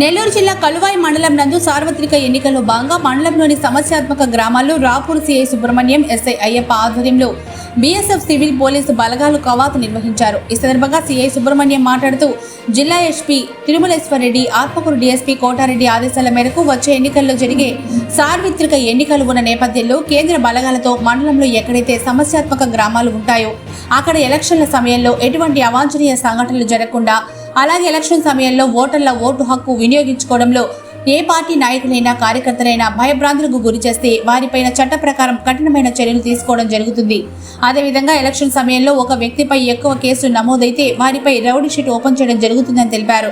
నెల్లూరు జిల్లా కలువాయి మండలం నందు సార్వత్రిక ఎన్నికల్లో భాగంగా మండలంలోని సమస్యాత్మక గ్రామాల్లో రాపూర్ సిఐ సుబ్రహ్మణ్యం ఎస్ఐ అయ్యప్ప ఆధ్వర్యంలో బీఎస్ఎఫ్ సివిల్ పోలీసు బలగాలు కవాతు నిర్వహించారు. ఈ సందర్భంగా సిఐ సుబ్రహ్మణ్యం మాట్లాడుతూ జిల్లా ఎస్పీ తిరుమలేశ్వర్ రెడ్డి ఆత్మకూరు డీఎస్పీ కోటారెడ్డి ఆదేశాల మేరకు వచ్చే ఎన్నికల్లో జరిగే సార్వత్రిక ఎన్నికలు ఉన్న నేపథ్యంలో కేంద్ర బలగాలతో మండలంలో ఎక్కడైతే సమస్యాత్మక గ్రామాలు ఉంటాయో అక్కడ ఎలక్షన్ల సమయంలో ఎటువంటి అవాంఛనీయ సంఘటనలు జరగకుండా అలాగే ఎలక్షన్ సమయంలో ఓటర్ల ఓటు హక్కు వినియోగించుకోవడంలో ఏ పార్టీ నాయకులైనా కార్యకర్తలైనా భయభ్రాంతులకు గురి చేస్తే వారిపైన చట్ట ప్రకారం కఠినమైన చర్యలు తీసుకోవడం జరుగుతుంది. అదేవిధంగా ఎలక్షన్ సమయంలో ఒక వ్యక్తిపై ఎక్కువ కేసులు నమోదైతే వారిపై రౌడీ షీట్ ఓపెన్ చేయడం జరుగుతుందని తెలిపారు.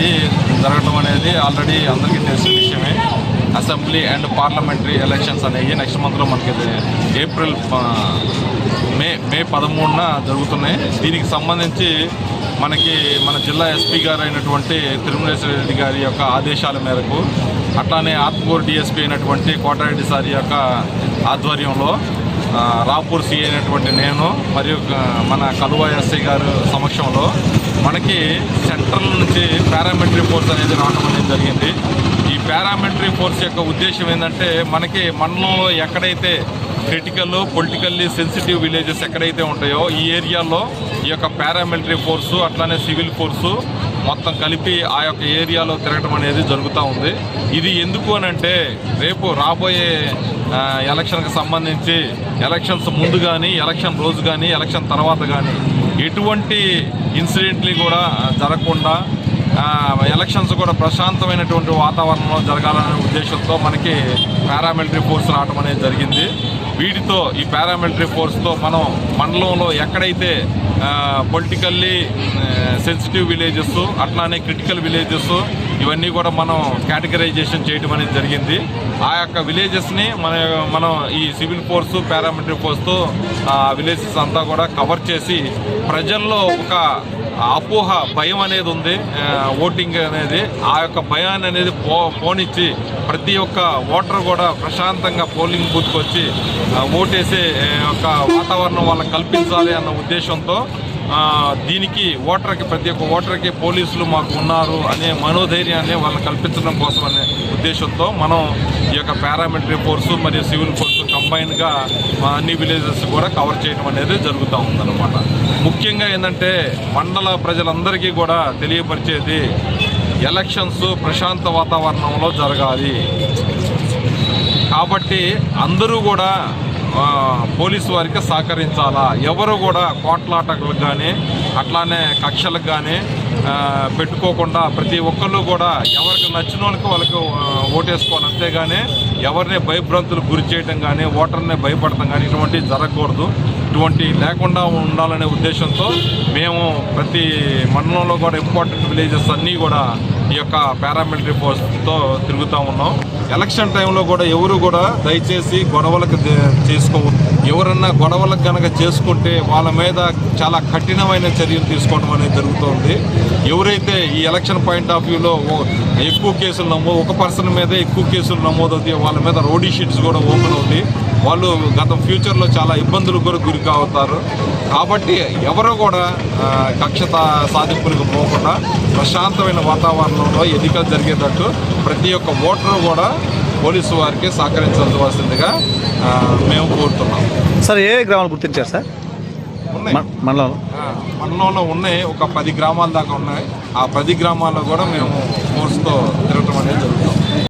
అనేది జరగడం అనేది ఆల్రెడీ అందరికీ తెలిసిన విషయమే. అసెంబ్లీ అండ్ పార్లమెంటరీ ఎలక్షన్స్ అనేవి నెక్స్ట్ మంత్లో మనకి ఏప్రిల్ మే మే పదమూడున జరుగుతున్నాయి. దీనికి సంబంధించి మనకి మన జిల్లా ఎస్పీ గారు అయినటువంటి తిరుమలేశ్వర రెడ్డి గారి యొక్క ఆదేశాల మేరకు అట్లానే ఆత్మకూరు డిఎస్పీ అయినటువంటి కోటారెడ్డి సారి యొక్క ఆధ్వర్యంలో రాపూర్ సీ అయినటువంటి నేను మరియు మన కలువ ఎస్ఐ గారు సమక్షంలో మనకి సెంట్రల్ నుంచి పారామిలిటరీ ఫోర్స్ అనేది రావడం అనేది జరిగింది. ఈ పారామిలిటరీ ఫోర్స్ యొక్క ఉద్దేశం ఏంటంటే మనకి మండలంలో ఎక్కడైతే క్రిటికల్ పొలిటికల్లీ సెన్సిటివ్ విలేజెస్ ఎక్కడైతే ఉంటాయో ఈ ఏరియాలో ఈ యొక్క పారామిలిటరీ ఫోర్సు అట్లానే సివిల్ ఫోర్సు మొత్తం కలిపి ఆ యొక్క ఏరియాలో తిరగడం అనేది జరుగుతూ ఉంది. ఇది ఎందుకు అని అంటే రేపు రాబోయే ఎలక్షన్కి సంబంధించి ఎలక్షన్స్ ముందు కానీ ఎలక్షన్ రోజు కానీ ఎలక్షన్ తర్వాత కానీ ఎటువంటి ఇన్సిడెంట్లీ కూడా జరగకుండా ఎలక్షన్స్ కూడా ప్రశాంతమైనటువంటి వాతావరణంలో జరగాలనే ఉద్దేశంతో మనకి పారామిలిటరీ ఫోర్స్ రావడం అనేది జరిగింది. వీటితో ఈ పారామిలిటరీ ఫోర్స్తో మనం మండలంలో ఎక్కడైతే పొలిటికల్లీ సెన్సిటివ్ విలేజెస్ అట్లానే క్రిటికల్ విలేజెస్ ఇవన్నీ కూడా మనం కేటగరైజేషన్ చేయడం అనేది జరిగింది. ఆ యొక్క విలేజెస్ని మన మనం ఈ సివిల్ ఫోర్సు పారామిలిటరీ ఫోర్స్తో ఆ విలేజెస్ అంతా కూడా కవర్ చేసి ప్రజల్లో ఒక అపోహ భయం అనేది ఉంది ఓటింగ్ అనేది. ఆ యొక్క భయాన్ని అనేది పో పోనిచ్చి ప్రతి ఒక్క ఓటర్ కూడా ప్రశాంతంగా పోలింగ్ బూత్కి వచ్చి ఓటేసే యొక్క వాతావరణం వాళ్ళకి కల్పించాలి అన్న ఉద్దేశంతో దీనికి ఓటర్కి ప్రతి ఒక్క ఓటర్కి పోలీసులు మాకు ఉన్నారు అనే మనోధైర్యాన్ని వాళ్ళని కల్పించడం కోసం అనే ఉద్దేశంతో మనం ఈ యొక్క పారామిలిటరీ ఫోర్సు మరియు సివిల్ ఫోర్సు కంబైన్గా అన్ని విలేజెస్ కూడా కవర్ చేయడం అనేది జరుగుతూ ఉందన్నమాట. ముఖ్యంగా ఏంటంటే మండల ప్రజలందరికీ కూడా తెలియపరిచేది ఎలక్షన్స్ ప్రశాంత వాతావరణంలో జరగాలి. కాబట్టి అందరూ కూడా పోలీసు వారికి సహకరించాలా? ఎవరు కూడా కోట్లాటలకు కానీ అట్లానే కక్షలకు కానీ పెట్టుకోకుండా ప్రతి ఒక్కళ్ళు కూడా ఎవరికి నచ్చిన వాళ్ళకి వాళ్ళకి ఓటేసుకోవాలి. అంతేగాని ఎవరిని భయభ్రాంతులు గురి చేయడం కానీ ఓటర్ని భయపడటం కానీ ఇటువంటివి జరగకూడదు. ఇటువంటి లేకుండా ఉండాలనే ఉద్దేశంతో మేము ప్రతి మండలంలో కూడా ఇంపార్టెంట్ విలేజెస్ అన్నీ కూడా ఈ యొక్క పారామిలిటరీ ఫోర్స్తో తిరుగుతూ ఉన్నాం. ఎలక్షన్ టైంలో కూడా ఎవరు కూడా దయచేసి గొడవలకు చేసుకో చేసుకోవద్దు ఎవరన్నా గొడవలకు కనుక చేసుకుంటే వాళ్ళ మీద చాలా కఠినమైన చర్యలు తీసుకోవడం అనేది జరుగుతుంది. ఎవరైతే ఈ ఎలక్షన్ పాయింట్ ఆఫ్ వ్యూలో ఓ- ఎక్కువ కేసులు నమోదు ఒక పర్సన్ మీదే ఎక్కువ కేసులు నమోదవుతాయి వాళ్ళ మీద రోడీ షీట్స్ కూడా ఓపెన్ అవుతాయి. వాళ్ళు గత ఫ్యూచర్లో చాలా ఇబ్బందులకు కూడా గురి అవుతారు కాబట్టి ఎవరు కూడా ఆ, కక్ష తా- సాధింపులకు పోకుండా ప్రశాంతమైన వాతావరణంలో ఎన్నికలు జరిగేటట్టు ప్రతి ఒక్క ఓటరు కూడా పోలీసు వారికి సహకరించవలసిందిగా మేము కోరుతున్నాం. సార్ ఏ గ్రామాలు గుర్తించారు సార్? మండలంలో? మండలంలో ఉన్నాయి. ఒక పది గ్రామాల దాకా ఉన్నాయి. ఆ పది గ్రామాల్లో కూడా మేము ఫోర్స్తో తిరగటం అనేది